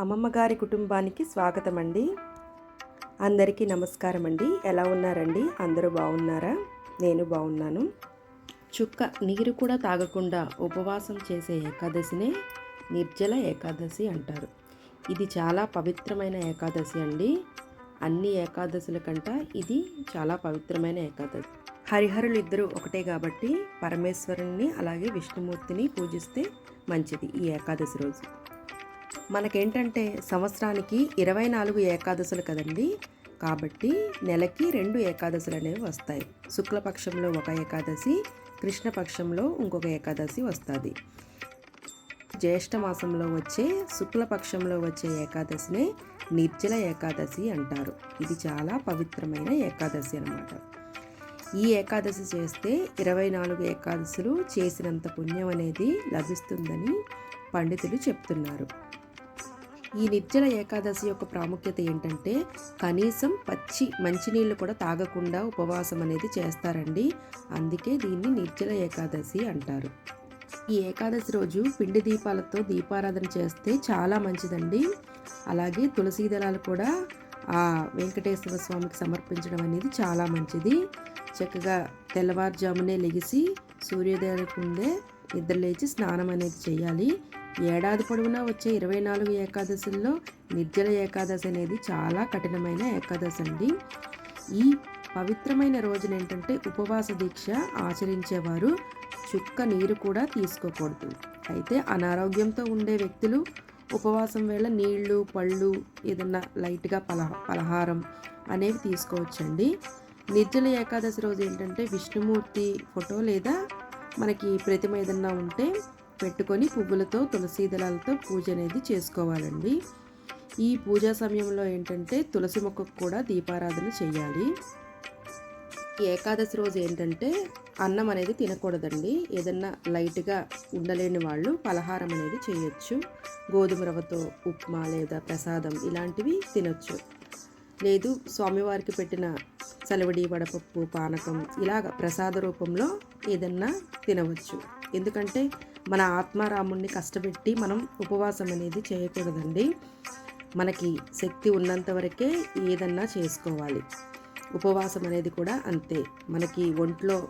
అమ్మమ్మ గారి కుటుంబానికి స్వాగతం అండి అందరికీ నమస్కారం అండి ఎలా ఉన్నారండి? అందరూ బాగున్నారా? నేను బాగున్నాను. చుక్క నీరు కూడా తాగకుండా ఉపవాసం చేసే ఏకాదశినే నిర్జల ఏకాదశి అంటారు. ఇది చాలా పవిత్రమైన ఏకాదశి అండి. అన్ని ఏకాదశుల కంట ఇది చాలా పవిత్రమైన ఏకాదశి. హరిహరులు ఇద్దరు ఒకటే కాబట్టి పరమేశ్వరుణ్ణి అలాగే విష్ణుమూర్తిని పూజిస్తే మంచిది ఈ ఏకాదశి రోజు. మనకేంటంటే సంవత్సరానికి ఇరవై నాలుగు ఏకాదశులు కదండి. కాబట్టి నెలకి రెండు ఏకాదశులు అనేవి వస్తాయి. శుక్లపక్షంలో ఒక ఏకాదశి కృష్ణపక్షంలో ఇంకొక ఏకాదశి వస్తుంది. జ్యేష్ఠ మాసంలో వచ్చే శుక్లపక్షంలో వచ్చే ఏకాదశినే నిర్జల ఏకాదశి అంటారు. ఇది చాలా పవిత్రమైన ఏకాదశి అనమాట ఈ ఏకాదశి చేస్తే ఇరవై నాలుగు ఏకాదశులు చేసినంత పుణ్యం అనేది లభిస్తుందని పండితులు చెప్తున్నారు. ఈ నిర్జల ఏకాదశి యొక్క ప్రాముఖ్యత ఏంటంటే కనీసం పచ్చి మంచినీళ్ళు కూడా తాగకుండా ఉపవాసం అనేది చేస్తారండి. అందుకే దీన్ని నిర్జల ఏకాదశి అంటారు. ఈ ఏకాదశి రోజు పిండి దీపాలతో దీపారాధన చేస్తే చాలా మంచిదండి. అలాగే తులసి దళాలు కూడా ఆ వెంకటేశ్వర స్వామికి సమర్పించడం అనేది చాలా మంచిది. చక్కగా తెల్లవారుజామునే లెగిసి సూర్యోదయానికి ముందే నిద్రలేచి స్నానం అనేది చేయాలి. ఏడాది పొడవునా వచ్చే ఇరవై నాలుగు ఏకాదశుల్లో నిర్జల ఏకాదశి అనేది చాలా కఠినమైన ఏకాదశి అండి. ఈ పవిత్రమైన రోజున ఏంటంటే ఉపవాస దీక్ష ఆచరించేవారు చుక్క నీరు కూడా తీసుకోకూడదు. అయితే అనారోగ్యంతో ఉండే వ్యక్తులు ఉపవాసం వేళ నీళ్ళు పళ్ళు ఏదన్నా లైట్గా పలహ పలహారం అనేవి తీసుకోవచ్చండి. నిర్జల ఏకాదశి రోజు ఏంటంటే విష్ణుమూర్తి ఫోటో లేదా మనకి ప్రతిమ ఏదన్నా ఉంటే పెట్టుకొని పువ్వులతో తులసి దళాలతో పూజ అనేది చేసుకోవాలండి. ఈ పూజా సమయంలో ఏంటంటే తులసి మొక్కకు కూడా దీపారాధన చేయాలి. ఏకాదశి రోజు ఏంటంటే అన్నం అనేది తినకూడదండి. ఏదన్నా లైట్గా ఉండలేని వాళ్ళు పలహారం అనేది చేయొచ్చు. గోధుమ రవ్వతో ఉప్మా లేదా ప్రసాదం ఇలాంటివి తినొచ్చు. లేదు స్వామివారికి పెట్టిన చలవడి వడపప్పు పానకం ఇలాగ ప్రసాద రూపంలో ఏదన్నా తినవచ్చు. ఎందుకంటే మన ఆత్మారాముణ్ణి కష్టపెట్టి మనం ఉపవాసం అనేది చేయకూడదండి. మనకి శక్తి ఉన్నంత వరకే ఏదన్నా చేసుకోవాలి. ఉపవాసం అనేది కూడా అంతే. మనకి ఒంట్లో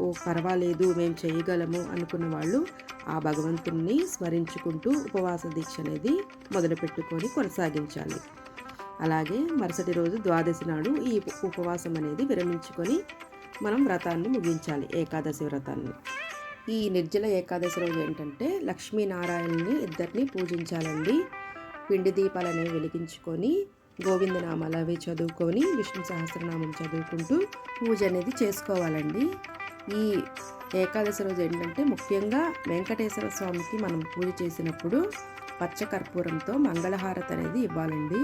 ఓ పర్వాలేదు మేము చేయగలము అనుకున్న వాళ్ళు ఆ భగవంతుణ్ణి స్మరించుకుంటూ ఉపవాస దీక్ష అనేది మొదలుపెట్టుకొని కొనసాగించాలి. అలాగే మరుసటి రోజు ద్వాదశి నాడు ఈ ఉపవాసం అనేది విరమించుకొని మనం వ్రతాన్ని ముగించాలి ఏకాదశి వ్రతాన్ని. ఈ నిర్జల ఏకాదశి రోజు ఏంటంటే లక్ష్మీనారాయణని ఇద్దరిని పూజించాలండి. పిండి దీపాలు అనేవి వెలిగించుకొని గోవిందనామాలు అవి చదువుకొని విష్ణు సహస్రనామం చదువుకుంటూ పూజ అనేది చేసుకోవాలండి. ఈ ఏకాదశి రోజు ఏంటంటే ముఖ్యంగా వెంకటేశ్వర స్వామికి మనం పూజ చేసినప్పుడు పచ్చకర్పూరంతో మంగళహారతి అనేది ఇవ్వాలండి.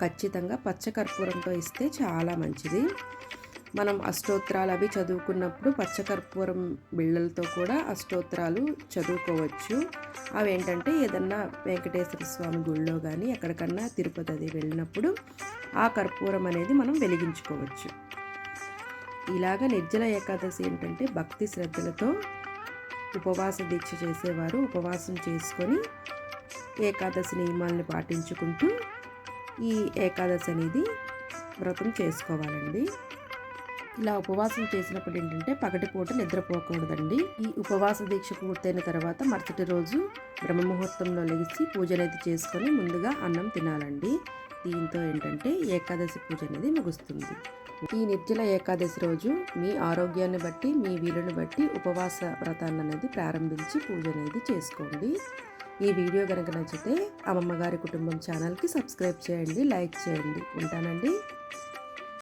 ఖచ్చితంగా పచ్చకర్పూరంతో ఇస్తే చాలా మంచిది. మనం అష్టోత్తరాలు అవి చదువుకున్నప్పుడు పచ్చకర్పూరం బిళ్ళలతో కూడా అష్టోత్తరాలు చదువుకోవచ్చు. అవి ఏంటంటే ఏదన్నా వెంకటేశ్వర స్వామి గుళ్ళో కానీ ఎక్కడికన్నా తిరుపతి అది వెళ్ళినప్పుడు ఆ కర్పూరం అనేది మనం వెలిగించుకోవచ్చు. ఇలాగ నిర్జల ఏకాదశి ఏంటంటే భక్తి శ్రద్ధలతో ఉపవాస దీక్ష చేసేవారు. ఉపవాసం చేసుకొని ఏకాదశి నియమాలను పాటించుకుంటూ ఈ ఏకాదశి అనేది వ్రతం చేసుకోవాలండి. ఇలా ఉపవాసం చేసినప్పుడు ఏంటంటే పగటిపూట నిద్రపోకూడదండి. ఈ ఉపవాస దీక్ష పూర్తయిన తర్వాత మరుసటి రోజు బ్రహ్మముహూర్తంలో లెగిసి పూజ అనేది చేసుకొని ముందుగా అన్నం తినాలండి. దీంతో ఏంటంటే ఏకాదశి పూజ అనేది ముగుస్తుంది. ఈ నిర్జల ఏకాదశి రోజు మీ ఆరోగ్యాన్ని బట్టి మీ వీలుని బట్టి ఉపవాస వ్రతాన్ని అనేది ప్రారంభించి పూజ అనేది చేసుకోండి. ఈ వీడియో కనుక నచ్చితే అమ్మమ్మ గారి కుటుంబం ఛానల్కి సబ్స్క్రైబ్ చేయండి లైక్ చేయండి. ఉంటానండి.